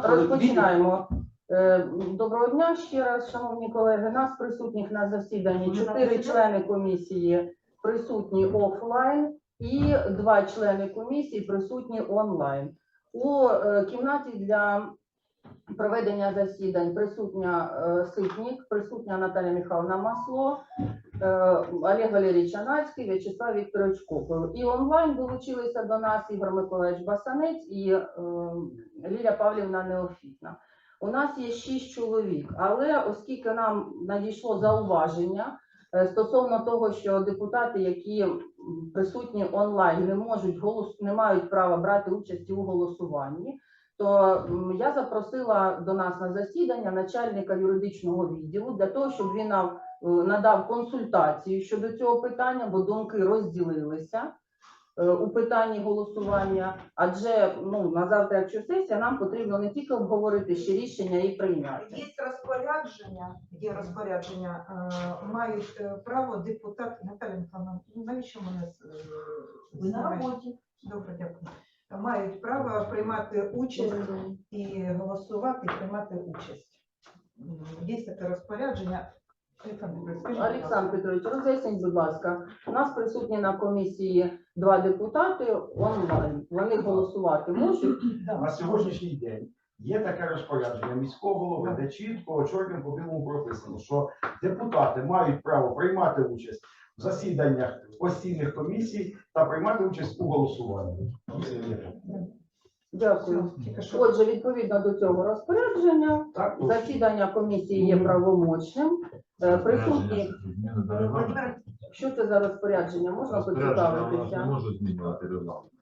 розпочинаємо. Е, Доброго дня ще раз, шановні колеги. Нас присутніх на засіданні чотири члени комісії присутні офлайн і два члени комісії присутні онлайн. У е, кімнаті для проведення засідань присутня е, Ситник, присутня Наталя Михайловна Масло, Олег Валерійович Анацький, В'ячеслав Вікторович Копов. І онлайн долучилися до нас Ігор Миколаївич Басанець і е, Лілія Павлівна Неофітна. У нас є шість чоловік, але оскільки нам надійшло зауваження е, стосовно того, що депутати, які присутні онлайн, не можуть голос, не мають права брати участь у голосуванні, то я запросила до нас на засідання начальника юридичного відділу для того, щоб він нам е, надав консультацію щодо цього питання, бо думки розділилися е, у питанні голосування. Адже ну на завтра, якщо сесія, нам потрібно не тільки обговорити ще рішення і прийняти. Є розпорядження, є розпорядження, е, мають право депутати, Михайловна, ну, навіщо мене Ви на роботі. Добре, дякую. Мають право приймати участь і голосувати, і приймати участь. Є таке розпорядження. Олександр Петрович, роз'ясніть, будь ласка, у нас присутні на комісії два депутати онлайн. Вони голосувати можуть. На сьогоднішній день є таке розпорядження міського голови, де чітко чорним по білому прописано, що депутати мають право приймати участь в засіданнях постійних комісій та приймати участь у голосуванні. Дякую. Тільки. Отже, відповідно до цього розпорядження, Так, то засідання комісії є правомочним. Е, Присутні, що це за розпорядження? Можна поцікавитися? може змінювати регламент.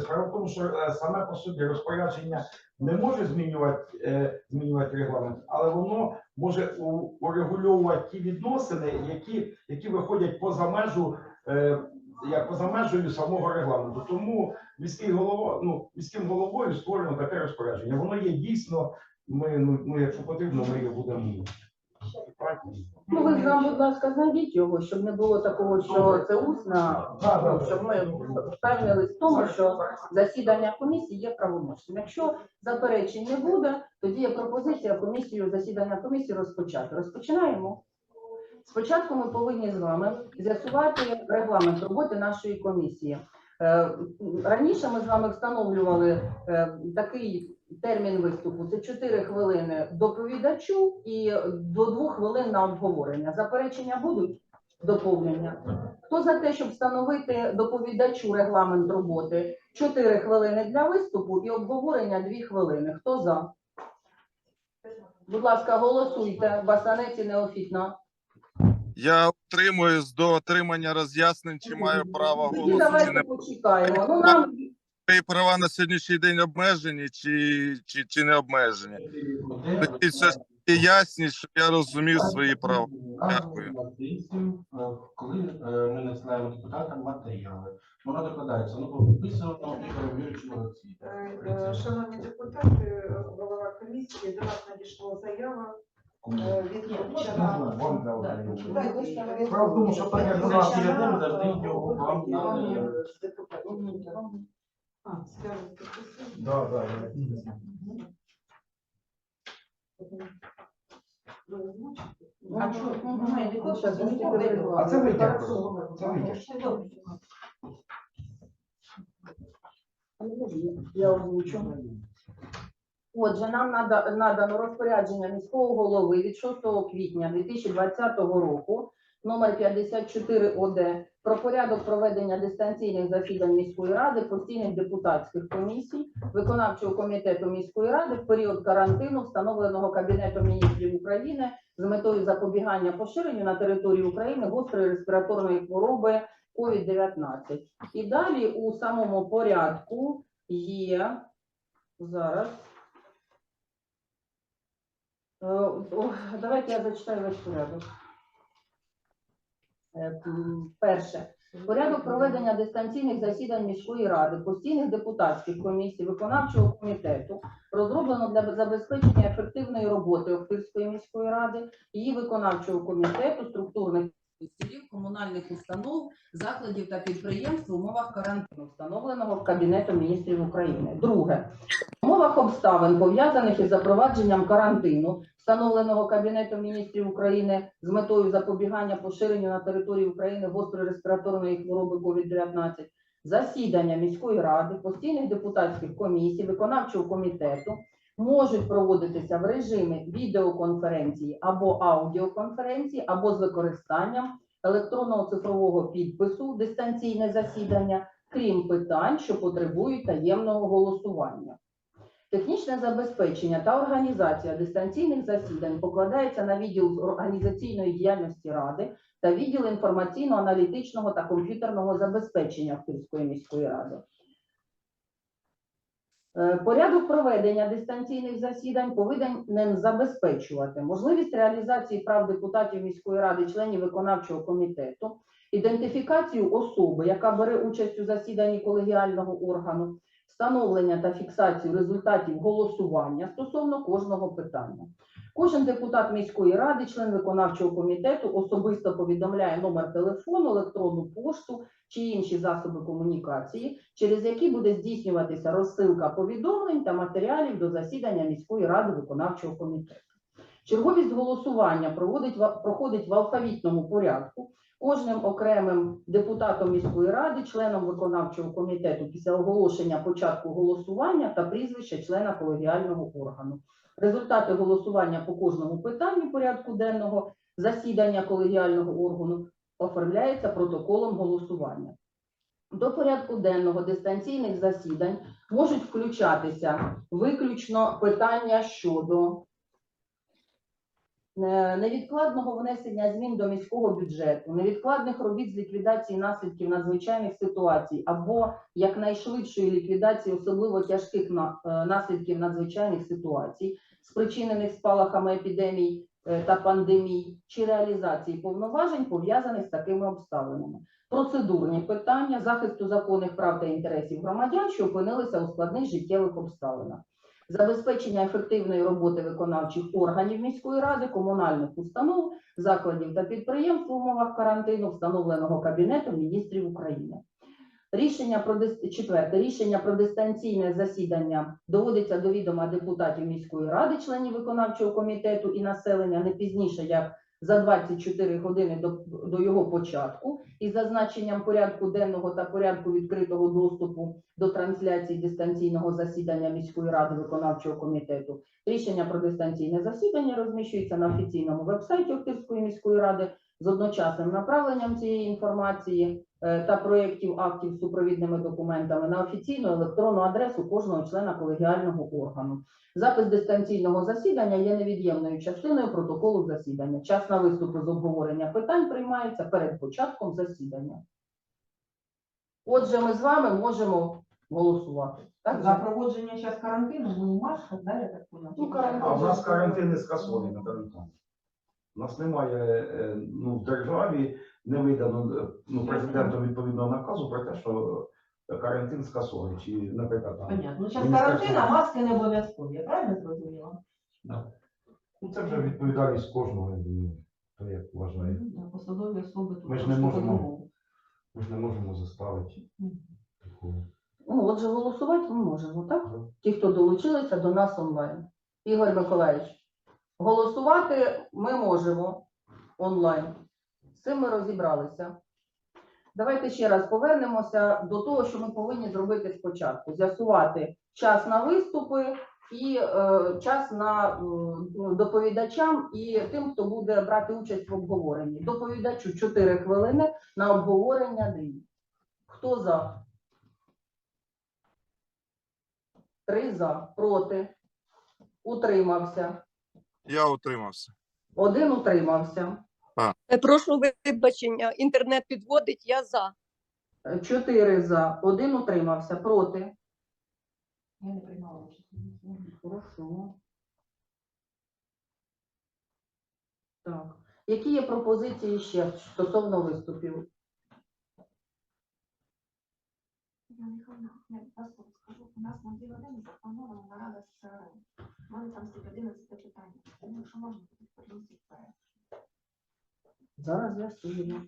справа в тому, що е, саме по собі розпорядження не може змінювати, е, змінювати регламент, але воно може урегульовувати ті відносини, які, які виходять поза межу. е, як поза межею самого регламенту. Тому міський голова, ну, міським головою створено таке розпорядження. Воно є дійсно. Ми, ну, якщо потрібно, ми його будемо. Ну, ви нам, будь ласка, знайдіть його, щоб не було такого, що це усна, щоб ми впевнились в тому, що засідання комісії є правомочним. Якщо заперечень не буде, тоді є пропозиція комісію, засідання комісії розпочати. Розпочинаємо. Спочатку ми повинні з вами з'ясувати регламент роботи нашої комісії. Е, Раніше ми з вами встановлювали е, такий термін виступу. Це 4 хвилини доповідачу і до 2 хвилин на обговорення. Заперечення будуть доповнення. Хто за те, щоб встановити доповідачу регламент роботи 4 хвилини для виступу і обговорення 2 хвилини? Хто за? Будь ласка, голосуйте. Басанець і неофітно. Я утримуюсь до отримання роз'яснень, чи маю право голосу, чи давайте не почекаємо. Ну нам мої права на сьогоднішній день обмежені, чи, чи, чи не обмежені. Тоді все ж таки ясність, щоб я розумів свої права. Дякую. Коли ми надсилаємо депутатам матеріали, воно докладається, ну підписано Олексій. Е, е, Шановні депутати, голова комісії, до нас надійшла заява е, від Вам дали. Дайте, Справа в тому, що так як у нас є Копчана, день, завжди його вам депутатів. А? Да, да, А що, немає нікого? Ми тільки вирішимо. А це витяг. Хорошо. Це витяг. Я озвучу. Отже, нам нада- надано розпорядження міського голови від 6 квітня 2020 року номер 54 ОД про порядок проведення дистанційних засідань міської ради, постійних депутатських комісій, виконавчого комітету міської ради в період карантину, встановленого Кабінетом міністрів України з метою запобігання поширенню на території України гострої респіраторної хвороби COVID-19. І далі у самому порядку є зараз. Е, Давайте я зачитаю весь порядок. Е, Перше. Порядок проведення дистанційних засідань міської ради, постійних депутатських комісій, виконавчого комітету розроблено для забезпечення ефективної роботи Охтирської міської ради, її виконавчого комітету, структурних посілів, комунальних установ, закладів та підприємств в умовах карантину, встановленого Кабінетом міністрів України. Друге, в умовах обставин, пов'язаних із запровадженням карантину, встановленого Кабінетом міністрів України з метою запобігання поширенню на території України гострої респіраторної хвороби COVID-19, засідання міської ради, постійних депутатських комісій, виконавчого комітету можуть проводитися в режимі відеоконференції або аудіоконференції, або з використанням електронного цифрового підпису дистанційне засідання, крім питань, що потребують таємного голосування. Технічне забезпечення та організація дистанційних засідань покладається на відділ організаційної діяльності ради та відділ інформаційно-аналітичного та комп'ютерного забезпечення Київської міської ради. Е, Порядок проведення дистанційних засідань повинен забезпечувати можливість реалізації прав депутатів міської ради, членів виконавчого комітету, ідентифікацію особи, яка бере участь у засіданні колегіального органу, встановлення та фіксацію результатів голосування стосовно кожного питання. Кожен депутат міської ради, член виконавчого комітету особисто повідомляє номер телефону, електронну пошту чи інші засоби комунікації, через які буде здійснюватися розсилка повідомлень та матеріалів до засідання міської ради виконавчого комітету. Черговість голосування проводить проходить в алфавітному порядку. Кожним окремим депутатом міської ради, членом виконавчого комітету після оголошення початку голосування та прізвища члена колегіального органу. Результати голосування по кожному питанню порядку денного засідання колегіального органу оформляється протоколом голосування. До порядку денного дистанційних засідань можуть включатися виключно питання щодо невідкладного внесення змін до міського бюджету, невідкладних робіт з ліквідації наслідків надзвичайних ситуацій або якнайшвидшої ліквідації особливо тяжких е, наслідків надзвичайних ситуацій, спричинених спалахами епідемій е, та пандемій, чи реалізації повноважень, пов'язаних з такими обставинами. Процедурні питання захисту законних прав та інтересів громадян, що опинилися у складних життєвих обставинах, забезпечення ефективної роботи виконавчих органів міської ради, комунальних установ, закладів та підприємств в умовах карантину, встановленого Кабінетом міністрів України. Рішення про четверте рішення про дистанційне засідання доводиться до відома депутатів міської ради, членів виконавчого комітету і населення не пізніше як за 24 години до, до його початку із зазначенням порядку денного та порядку відкритого доступу до трансляції дистанційного засідання міської ради виконавчого комітету. Рішення про дистанційне засідання розміщується на офіційному вебсайті Охтирської міської ради з одночасним направленням цієї інформації та проєктів актів з супровідними документами на офіційну електронну адресу кожного члена колегіального органу. Запис дистанційного засідання є невід'ємною частиною протоколу засідання. Час на виступи з обговорення питань приймається перед початком засідання. Отже, ми з вами можемо голосувати. Так, За проводження зараз карантину, ну, Маша, да, я так? Ну, карантин. А в нас карантин не скасований на карантин. У нас немає е, ну, в державі не видано е, ну, президентом відповідного наказу про те, що карантин скасований. Чи, наприклад, там, Понятно. Ну, зараз карантин, а маски не обов'язкові, я правильно зрозуміла? ну, це вже відповідальність кожного, я думаю, хто як вважає. Ну, Посадові особи тут Ми ж не трошки можемо. по-другому. Ми ж не можемо заставити Мгм. такого. Ну, отже, голосувати ми можемо, так? Да. Ті, хто долучилися до нас онлайн. Ігор Миколаївич, голосувати ми можемо онлайн. З цим ми розібралися. Давайте ще раз повернемося до того, що ми повинні зробити спочатку: з'ясувати час на виступи і е, час на м, доповідачам і тим, хто буде брати участь в обговоренні. Доповідачу 4 хвилини на обговорення 2. Хто за? Три за, проти, утримався, Я утримався. один утримався, Е, Прошу вибачення, інтернет підводить, я за. Е, чотири за, один утримався, проти. Я не приймала участь. Хорошо. Так. Які є пропозиції ще стосовно виступів? Я Михайловна, я скажу, у нас на дві години запланована нарада з ЦРМ. У мене там стоїть 11 питання. Тому якщо можна, то принесіть проект. Зараз з'ясуємо.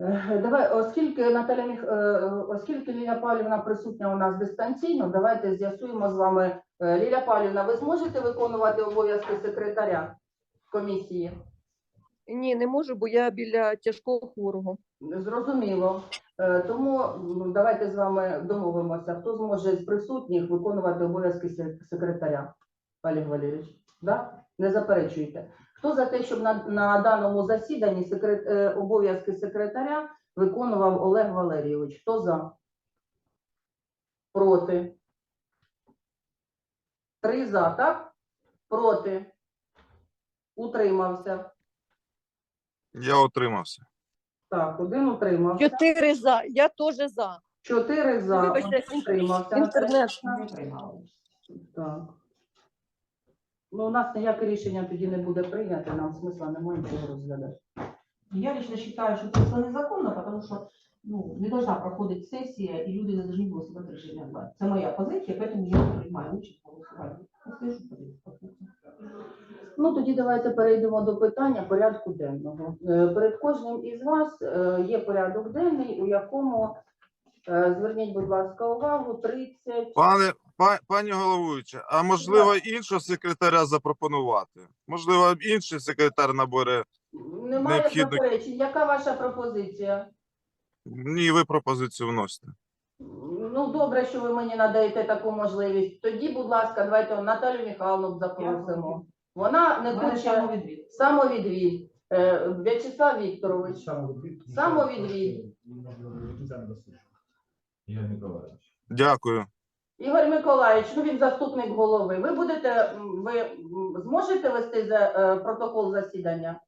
Е, Давай, оскільки Наталя Міх... е, оскільки Лілія Павлівна присутня у нас дистанційно, давайте з'ясуємо з вами. Е, Лілія Павлівна, ви зможете виконувати обов'язки секретаря комісії? Ні, не можу, бо я біля тяжкого хворого. Зрозуміло. Тому давайте з вами домовимося, хто зможе з присутніх виконувати обов'язки секретаря. Олег Валерійович, да? не заперечуйте. Хто за те, щоб на, на даному засіданні секрет, е, обов'язки секретаря виконував Олег Валерійович? Хто за? Проти? Три за, так? Проти? Утримався. Я утримався. Так, один утримався. Чотири за. Я теж за. Чотири за. Вибачте, утримався. Інтернет. Так. Ну, у нас ніяке рішення тоді не буде прийнято, нам смисла немає нічого розглядати. Я лично считаю, что это незаконно, потому что ну, не должна проходить сессия, и люди не должны голосовать решение власти. Это моя позиция, поэтому я не принимаю участь в голосовании. Я слышу позицию. Ну, тоді давайте перейдемо до питання порядку денного. Е, Перед кожним із вас е, є порядок денний, у якому, е, зверніть, будь ласка, увагу, 30... Пане, па, пані головуюча, а можливо іншого секретаря запропонувати? Можливо, інший секретар набере. Немає Необхідно- заперечень. Яка ваша пропозиція? Ні, ви пропозицію вносите. Ну, добре, що ви мені надаєте таку можливість. Тоді, будь ласка, давайте Наталю Михайловну запросимо. Вона не хоче самовідвід. Е, В'ячеслав Вікторович. Самовідвід. Самовідвід. Ігор Миколаївич. Дякую. Ігор Миколаївич, ну він заступник голови. Ви будете, ви зможете вести за, е, протокол засідання?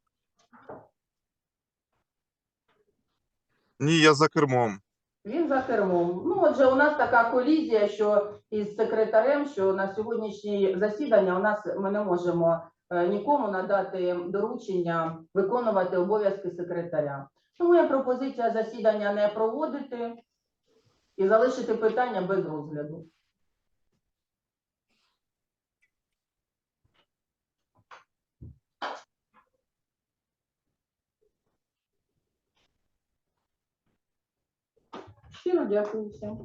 Ні, я за кермом. Він за кермом. Ну, отже, у нас така колізія, що із секретарем, що на сьогоднішнє засідання у нас ми не можемо е, нікому надати доручення виконувати обов'язки секретаря. Тому є пропозиція засідання не проводити і залишити питання без розгляду. Щиро дякую всім.